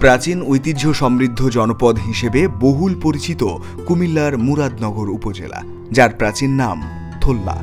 প্রাচীন ঐতিহ্য সমৃদ্ধ জনপদ হিসেবে বহুল পরিচিত কুমিল্লার মুরাদনগর উপজেলা, যার প্রাচীন নাম থোল্লা।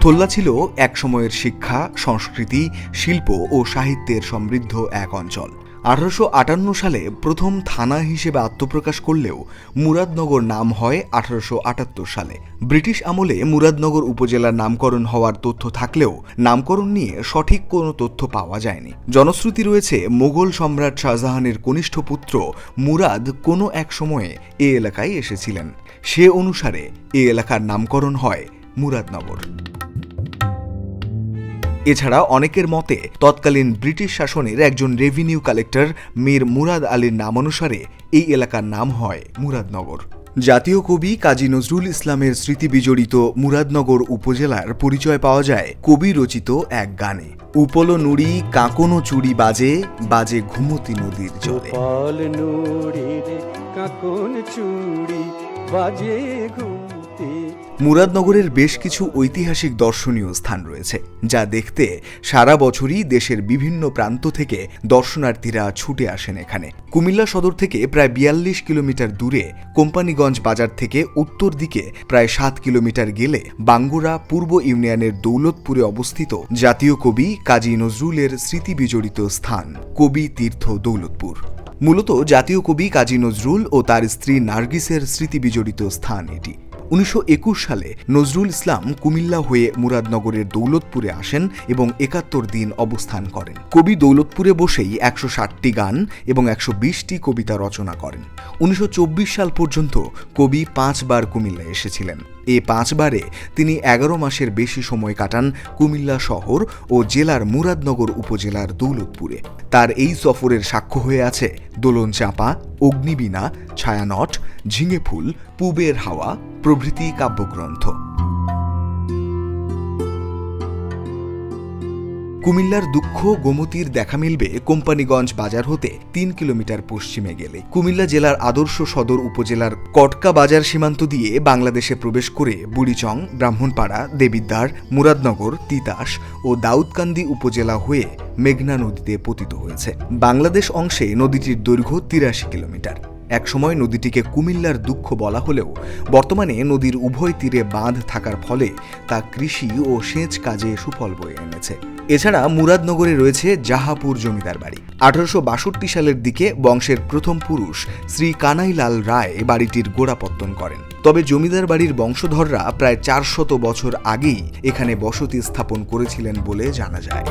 থোল্লা ছিল এক সময়ের শিক্ষা, সংস্কৃতি, শিল্প ও সাহিত্যের সমৃদ্ধ এক অঞ্চল। আঠারোশো আটান্ন সালে প্রথম থানা হিসেবে আত্মপ্রকাশ করলেও মুরাদনগর নাম হয় আঠারোশো আটাত্তর সালে। ব্রিটিশ আমলে মুরাদনগর উপজেলার নামকরণ হওয়ার তথ্য থাকলেও নামকরণ নিয়ে সঠিক কোনো তথ্য পাওয়া যায়নি। জনশ্রুতি রয়েছে, মোগল সম্রাট শাহজাহানের কনিষ্ঠ পুত্র মুরাদ কোনো এক সময়ে এ এলাকায় এসেছিলেন। সে অনুসারে এ এলাকার নামকরণ হয় মুরাদনগর। এছাড়া অনেকের মতে, তৎকালীন ব্রিটিশ শাসনের একজন রেভিনিউ কালেক্টর মীর মুরাদ আলীর নামানুসারে এই এলাকার নাম হয় মুরাদনগর। জাতীয় কবি কাজী নজরুল ইসলামের স্মৃতি বিজড়িত মুরাদনগর উপজেলার পরিচয় পাওয়া যায় কবি রচিত এক গানে। উপল নুড়ি, কাঁকনো চুড়ি বাজে বাজে ঘুমতি নদীর জলে। বাজে ঘুমতে মুরাদনগরের বেশ কিছু ঐতিহাসিক দর্শনীয় স্থান রয়েছে, যা দেখতে সারা বছরই দেশের বিভিন্ন প্রান্ত থেকে দর্শনার্থীরা ছুটে আসেন এখানে। কুমিল্লা সদর থেকে প্রায় বিয়াল্লিশ কিলোমিটার দূরে কোম্পানিগঞ্জ বাজার থেকে উত্তর দিকে প্রায় সাত কিলোমিটার গেলে বাঙ্গুরা পূর্ব ইউনিয়নের দৌলতপুরে অবস্থিত জাতীয় কবি কাজী নজরুলের স্মৃতি বিজড়িত স্থান, কবি তীর্থ দৌলতপুর। মূলত জাতীয় কবি কাজী নজরুল ও তার স্ত্রী নার্গিসের স্মৃতি বিজড়িত স্থান এটি। উনিশশো একুশ সালে নজরুল ইসলাম কুমিল্লা হয়ে মুরাদনগরের দৌলতপুরে আসেন এবং একাত্তর দিন অবস্থান করেন। কবি দৌলতপুরে বসেই একশো ষাটটি গান এবং একশো বিশটি কবিতা রচনা করেন। উনিশশো চব্বিশ সাল পর্যন্ত কবি পাঁচবার কুমিল্লা এসেছিলেন। এ পাঁচবারে তিনি এগারো মাসের বেশি সময় কাটান কুমিল্লা শহর ও জেলার মুরাদনগর উপজেলার দৌলতপুরে। তার এই সফরের সাক্ষ্য হয়ে আছে দোলন চাপা অগ্নিবীণা, ছায়ানট ঝিঙে ফুল পুবের হাওয়া প্রভৃতি কাব্যগ্রন্থ। কুমিল্লার দুঃখ গোমতীর দেখা মিলবে কোম্পানিগঞ্জ বাজার হতে তিন কিলোমিটার পশ্চিমে গেলে। কুমিল্লা জেলার আদর্শ সদর উপজেলার কটকা বাজার সীমান্ত দিয়ে বাংলাদেশে প্রবেশ করে বুড়িচং, ব্রাহ্মণপাড়া, দেবিদ্বার, মুরাদনগর, তিতাস ও দাউদকান্দি উপজেলা হয়ে মেঘনা নদীতে পতিত হয়েছে। বাংলাদেশ অংশে নদীটির দৈর্ঘ্য তিরাশি কিলোমিটার। একসময় নদীটিকে কুমিল্লার দুঃখ বলা হলেও বর্তমানে নদীর উভয় তীরে বাঁধ থাকার ফলে তা কৃষি ও সেচ কাজে সুফল বয়ে এনেছে। এছাড়া মুরাদনগরে রয়েছে জাহাপুর জমিদার বাড়ি। আঠারোশো বাষট্টি সালের দিকে বংশের প্রথম পুরুষ শ্রী কানাইলাল রায় বাড়িটির গোড়াপত্তন করেন। তবে জমিদার বাড়ির বংশধররা প্রায় চারশত বছর আগেই এখানে বসতি স্থাপন করেছিলেন বলে জানা যায়।